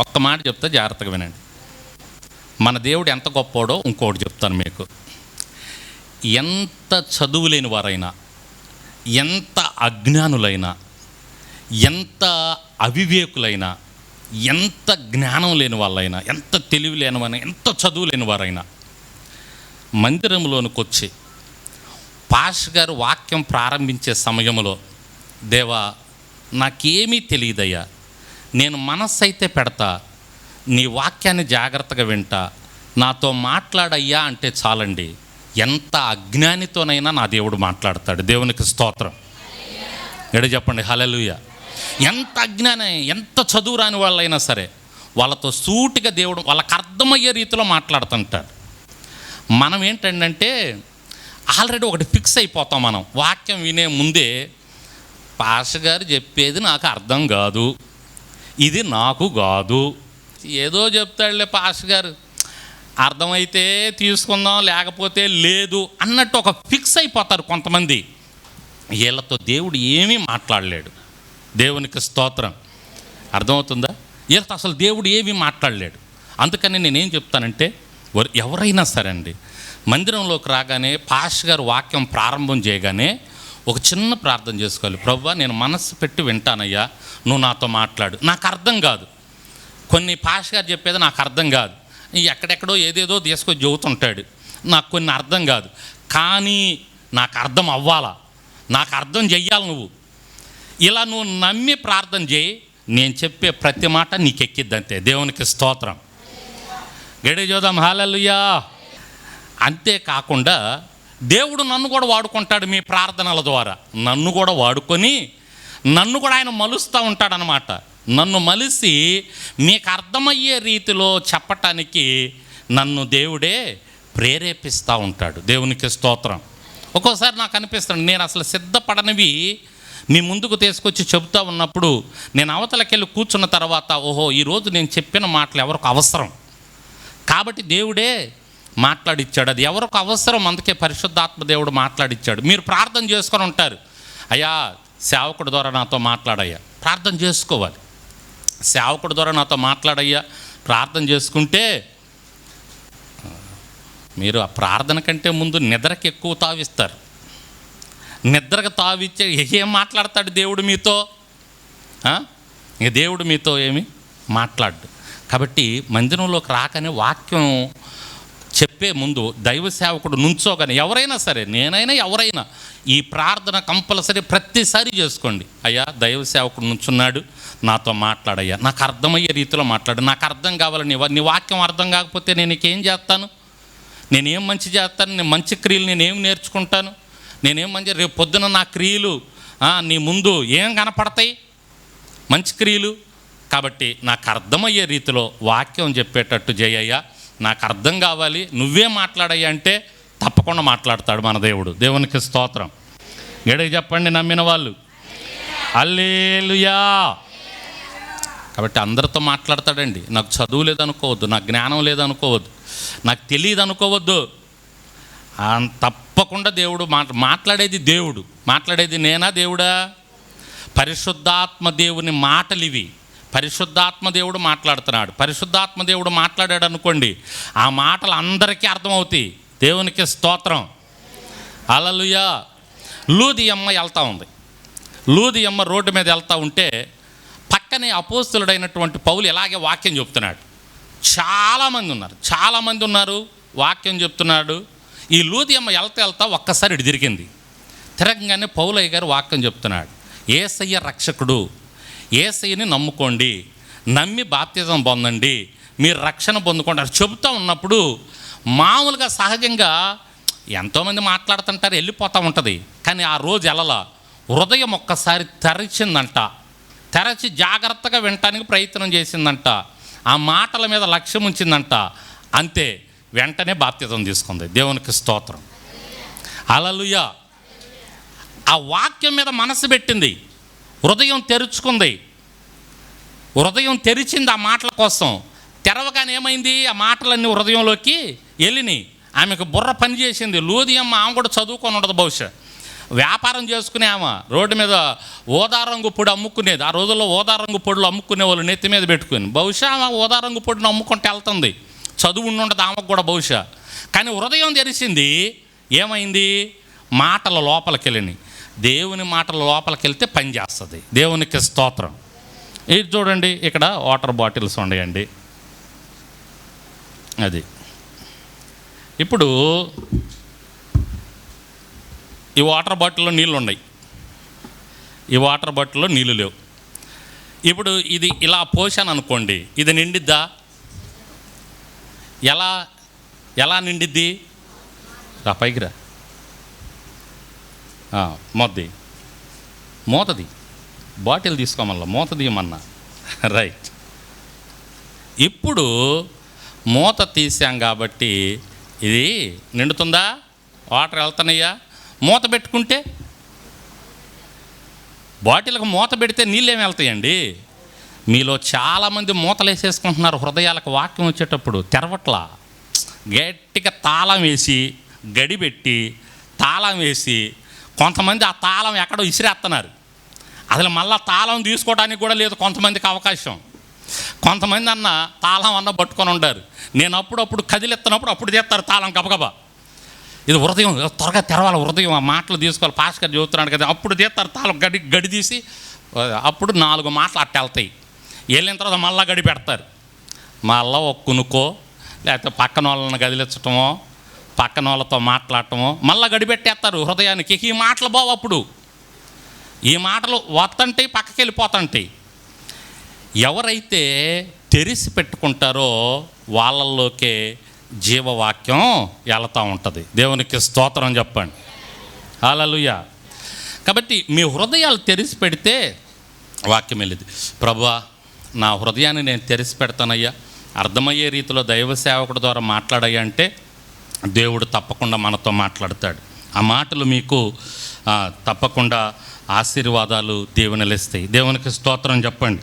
ఒక్క మాట చెప్తే జాగ్రత్తగా వినండి. మన దేవుడు ఎంత గొప్పోడో ఇంకోటి చెప్తాను మీకు. ఎంత చదువు లేని వారైనా ఎంత అజ్ఞానులైనా ఎంత అవివేకులైనా ఎంత జ్ఞానం లేని వాళ్ళైనా ఎంత తెలివి లేనివైనా ఎంత చదువు లేని వారైనా మందిరంలోనికి వచ్చి పాష్ గారు వాక్యం ప్రారంభించే సమయంలో దేవా నాకేమీ తెలియదయ్యా నేను మనస్సు అయితే పెడతా నీ వాక్యాన్ని జాగ్రత్తగా వింటా నాతో మాట్లాడయ్యా అంటే చాలండి. ఎంత అజ్ఞానితోనైనా నా దేవుడు మాట్లాడతాడు. దేవునికి స్తోత్రం. ఎడ చెప్పండి హలలుయ ఎంత అజ్ఞానం ఎంత చదువు రాని వాళ్ళైనా సరే వాళ్ళతో సూటిగా దేవుడు వాళ్ళకి అర్థమయ్యే రీతిలో మాట్లాడుతుంటాడు. మనం ఏంటంటే ఆల్రెడీ ఒకటి ఫిక్స్ అయిపోతాం మనం. వాక్యం వినే ముందే పాష గారు చెప్పేది నాకు అర్థం కాదు. ఇది నాకు కాదు. ఏదో చెప్తాడులే పాస్ గారు. అర్థమైతే తీసుకుందాం లేకపోతే లేదు అన్నట్టు ఒక ఫిక్స్ అయిపోతారు కొంతమంది. వీళ్ళతో దేవుడు ఏమీ మాట్లాడలేడు. దేవునికి స్తోత్రం. అర్థమవుతుందా? వీళ్ళతో అసలు దేవుడు ఏమీ మాట్లాడలేడు. అందుకని నేనేం చెప్తానంటే ఎవరైనా సరే అండి మందిరంలోకి రాగానే పాష్ గారు వాక్యం ప్రారంభం చేయగానే ఒక చిన్న ప్రార్థన చేసుకోవాలి. ప్రవ్వా నేను మనస్సు పెట్టి వింటానయ్యా. నువ్వు నాతో మాట్లాడు. నాకు అర్థం కాదు. కొన్ని పాష గారు చెప్పేది నాకు అర్థం కాదు. ఎక్కడెక్కడో ఏదేదో తీసుకొని చెబుతుంటాడు. నాకు కొన్ని అర్థం కాదు. కానీ నాకు అర్థం అవ్వాలా? నాకు అర్థం చెయ్యాలి నువ్వు. ఇలా నువ్వు నమ్మి ప్రార్థన చేయి. నేను చెప్పే ప్రతి మాట నీకు ఎక్కిద్దంతే దేవునికి స్తోత్రం. గడి చూద్దాం హాలలుయా అంతేకాకుండా దేవుడు నన్ను కూడా వాడుకుంటాడు మీ ప్రార్థనల ద్వారా. నన్ను కూడా వాడుకొని నన్ను కూడా ఆయన మలుస్తూ ఉంటాడనమాట నన్ను మలిసి మీకు అర్థమయ్యే రీతిలో చెప్పటానికి నన్ను దేవుడే ప్రేరేపిస్తూ ఉంటాడు. దేవునికి స్తోత్రం. ఒక్కోసారి నాకు అనిపిస్తుంది నేను అసలు సిద్ధపడనివి మీ ముందుకు తీసుకొచ్చి చెబుతూ ఉన్నప్పుడు నేను అవతలకెళ్ళి కూర్చున్న తర్వాత ఓహో ఈరోజు నేను చెప్పిన మాటలు ఎవరికి అవసరం? కాబట్టి దేవుడే మాట్లాడిచ్చాడు. అది ఎవరికి అవసరం? అందుకే పరిశుద్ధాత్మ దేవుడు మాట్లాడిచ్చాడు. మీరు ప్రార్థన చేసుకొని ఉంటారు. అయ్యా సేవకుడి ద్వారా నాతో మాట్లాడయ్యా. ప్రార్థన చేసుకోవాలి. సేవకుడి ద్వారా నాతో మాట్లాడయ్యా. ప్రార్థన చేసుకుంటే మీరు ఆ ప్రార్థన కంటే ముందు నిద్రకి ఎక్కువ తావిస్తారు. నిద్రకు తావిచ్చే ఏం మాట్లాడతాడు దేవుడు మీతో? ఇక దేవుడు మీతో ఏమి మాట్లాడు కాబట్టి మందిరంలోకి రాకనే వాక్యం చెప్పే ముందు దైవ సేవకుడు నుంచోగానే ఎవరైనా సరే నేనైనా ఎవరైనా ఈ ప్రార్థన కంపల్సరీ ప్రతిసారి చేసుకోండి. అయ్యా దైవ సేవకుడు నుంచున్నాడు నాతో మాట్లాడయ్యా. నాకు అర్థమయ్యే రీతిలో మాట్లాడు. నాకు అర్థం కావాలి నీ నీ వాక్యం అర్థం కాకపోతే నేను నీకేం చేస్తాను? నేనేం మంచి చేస్తాను? నేను మంచి క్రియలు నేనేం నేర్చుకుంటాను? నేనేం మంచి రేపు పొద్దున నా క్రియలు నీ ముందు ఏం కనపడతాయి? మంచి క్రియలు? కాబట్టి నాకు అర్థమయ్యే రీతిలో వాక్యం చెప్పేటట్టు జయయ్య. నాకు అర్థం కావాలి నువ్వే మాట్లాడయ్యా అంటే తప్పకుండా మాట్లాడతాడు మన దేవుడు. దేవునికి స్తోత్రం. గడికి చెప్పండి నమ్మిన వాళ్ళు. అల్లేలుయా కాబట్టి అందరితో మాట్లాడతాడండి. నాకు చదువు లేదనుకోవద్దు నాకు జ్ఞానం లేదనుకోవద్దు నాకు తెలియదు అనుకోవద్దు. తప్పకుండా దేవుడు మాట్ మాట్లాడేది దేవుడు. మాట్లాడేది నేనా దేవుడా? పరిశుద్ధాత్మ దేవుని మాటలు పరిశుద్ధాత్మదేవుడు పరిశుద్ధాత్మ దేవుడు మాట్లాడుతున్నాడు. పరిశుద్ధాత్మదేవుడు మాట్లాడాడు అనుకోండి ఆ మాటలు అందరికీ అర్థమవుతాయి. దేవునికి స్తోత్రం. అలలుయా లూది అమ్మ వెళ్తా ఉంది. లూది అమ్మ రోడ్డు మీద వెళ్తా ఉంటే పక్కనే అపోస్తులుడైనటువంటి పౌలు ఇలాగే వాక్యం చెప్తున్నాడు. చాలామంది ఉన్నారు. చాలామంది ఉన్నారు వాక్యం చెప్తున్నాడు. ఈ లూది అమ్మ వెళ్తా వెళ్తా ఒక్కసారి ఇటు తిరిగింది. తిరగంగానే పౌలయ్య గారు వాక్యం చెప్తున్నాడు. ఏసయ్య రక్షకుడు. ఏసైని నమ్ముకోండి నమ్మి బాప్తిజం పొందండి మీరు రక్షణ పొందుకుంటారు. చెబుతూ ఉన్నప్పుడు మామూలుగా సహజంగా ఎంతోమంది మాట్లాడుతుంటారు వెళ్ళిపోతూ ఉంటుంది. కానీ ఆ రోజు వెళ్ళలా హృదయం ఒక్కసారి తెరిచిందంట. తెరచి జాగ్రత్తగా వినటానికి ప్రయత్నం చేసిందంట. ఆ మాటల మీద లక్ష్యం ఉంచిందంట. అంతే వెంటనే బాప్తిజం తీసుకుంది. దేవునికి స్తోత్రం. అలలుయ ఆ వాక్యం మీద మనసు పెట్టింది. హృదయం తెరుచుకుంది. హృదయం తెరిచింది ఆ మాటల కోసం. తెరవగానే ఏమైంది? ఆ మాటలన్నీ హృదయంలోకి వెళ్ళినాయి ఆమెకు బుర్ర పని చేసింది. లూదియమ్మ ఆమె కూడా చదువుకొని ఉండదు బహుశా. వ్యాపారం చేసుకునే ఆమె. రోడ్డు మీద ఓదారంగు పొడి అమ్ముకునేది. ఆ రోజుల్లో ఓదారంగు పొడులు అమ్ముకునే వాళ్ళు నెత్తి మీద పెట్టుకుని. బహుశా ఆమె ఓదారంగు పొడిని అమ్ముకుంటే వెళ్తుంది. చదువు ఉండదు ఆమెకు కూడా బహుశా. కానీ హృదయం తెరిచింది. ఏమైంది? మాటల లోపలికి వెళ్ళినాయి దేవుని మాటల లోపలికి వెళ్తే పని చేస్తుంది. దేవునికి స్తోత్రం. ఇది చూడండి ఇక్కడ వాటర్ బాటిల్స్ ఉన్నాయండి అది. ఇప్పుడు ఈ వాటర్ బాటిల్లో నీళ్ళు ఉన్నాయి ఈ వాటర్ బాటిల్లో నీళ్ళు లేవు. ఇప్పుడు ఇది ఇలా పోసాను అనుకోండి ఇది నిండిద్దా? ఎలా ఎలా నిండిద్ది? రా పైకి రా. మొద్ది. మూతది. బాటిల్ తీసుకోమల్లా మూతది తీయమన్నా రైట్. ఇప్పుడు మూత తీసాం కాబట్టి ఇది నిండుతుందా? వాటర్ వెళ్తున్నాయా? మూత పెట్టుకుంటే? బాటిల్కి మూత పెడితే నీళ్ళేమి వెళ్తాయండి? మీలో చాలామంది మూతలు వేసేసుకుంటున్నారు హృదయాలకు వాక్యం వచ్చేటప్పుడు తెరవట్లా. గట్టిగా తాళం వేసి గడి పెట్టి తాళం వేసి కొంతమంది ఆ తాళం ఎక్కడో ఇసిరేస్తున్నారు అసలు మళ్ళా తాళం తీసుకోవడానికి కూడా లేదు కొంతమందికి అవకాశం. కొంతమంది అన్న తాళం అన్న పట్టుకొని ఉంటారు నేను అప్పుడప్పుడు కదిలెత్తినప్పుడు అప్పుడు తీస్తారు తాళం గబగబా. ఇది హృదయం త్వరగా తెరవాలి హృదయం. ఆ మాటలు తీసుకోవాలి. పాస్కర్ చెబుతున్నాడు కదా అప్పుడు తీస్తారు తాళం గడి గడి తీసి అప్పుడు నాలుగు మాటలు అట్ట వెళ్తాయి. వెళ్ళిన తర్వాత మళ్ళీ గడి పెడతారు. మళ్ళీ ఒక్కనుకో లేకపోతే పక్కన వాళ్ళని కదిలించటమో పక్కన వాళ్ళతో మాట్లాడటము మళ్ళీ గడిపెట్టేస్తారు. హృదయానికి ఈ మాటలు బావు అప్పుడు. ఈ మాటలు వత్తంటాయి పక్కకి వెళ్ళిపోతుంటాయి ఎవరైతే తెరిసి పెట్టుకుంటారో వాళ్ళల్లోకే జీవవాక్యం వెళతా ఉంటుంది. దేవునికి స్తోత్రం చెప్పండి. అలలుయ కాబట్టి మీ హృదయాలు తెరిసి పెడితే వాక్యం వెళ్ళింది. ప్రభా నా హృదయాన్ని నేను తెరిసి పెడతానయ్యా. అర్థమయ్యే రీతిలో దైవ సేవకుడు ద్వారా మాట్లాడయ్యా అంటే దేవుడు తప్పకుండా మనతో మాట్లాడతాడు. ఆ మాటలు మీకు తప్పకుండా ఆశీర్వాదాలు దేవునిలిస్తాయి దేవునికి స్తోత్రం చెప్పండి.